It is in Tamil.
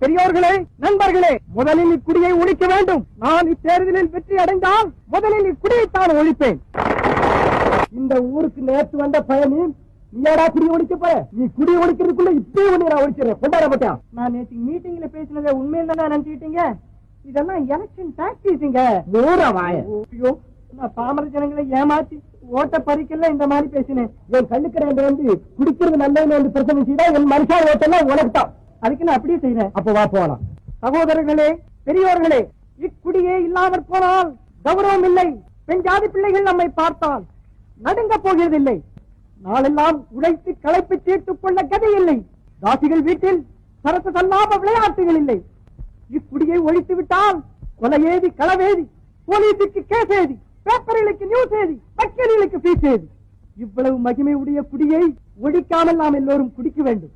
பெரியோர்களே நண்பர்களே முதலில் இக்குடியை ஒழிக்க வேண்டும். நான் இத்தேர்தலில் வெற்றி அடைந்தால் முதலில் இக்குடியைத்தான் ஒழிப்பேன். இந்த ஊருக்கு நேற்று வந்த பயணி நீயாடா குடி ஒழிக்க போற? நீ குடி ஒழிக்கிறதுக்குள்ள இப்பயே ஒண்ணு நான் ஒழிச்சிடறேன். கொண்டாட மாட்டேன் நான் நேற்று மீட்டிங்ல பேசினதை உண்மையில தான் நினைச்சுக்கிட்டீங்க இதெல்லாம் எலெக்ஷன் டாக்டிஸுங்க ஐயோ நான் பாமர ஜனங்களை ஏமாத்தி ஓட்ட பறிக்கல இந்த மாதிரி பேசினேன். என் கண்ணுக்கடையில வந்து குடிக்கிறது நல்லதுன்னு வந்து பிரச்சனை செய்தா என் மனுஷா ஓட்டெல்லாம் உனக்கு தான் அதுக்கு நான் அப்படியே செய்யறேன் அப்ப வா போலாம். சகோதரர்களே பெரியோர்களே இக்குடியே இல்லாமற் போனால் கௌரவம் இல்லை. பெண் ஜாதி பிள்ளைகள் நம்மை பார்த்தால் நடுங்க போகிறதில்லை. நாளெல்லாம் உழைத்து களைப்பு தீர்த்துக் கொள்ள கதை இல்லை. தாசிகள் வீட்டில் சரத்து சல்லாப விளையாட்டுகள் இல்லை. இக்குடியை ஒழித்து விட்டால் கொலையேதி களவேதி போலீசுக்கு கேஸ் ஏதி பேப்பர்களுக்கு நியூஸ் ஏதி வக்கீல்களுக்கு பீஸ் ஏதி இவ்வளவு மகிமை உடைய குடியை ஒழிக்காமல் நாம் எல்லோரும் குடிக்க வேண்டும்.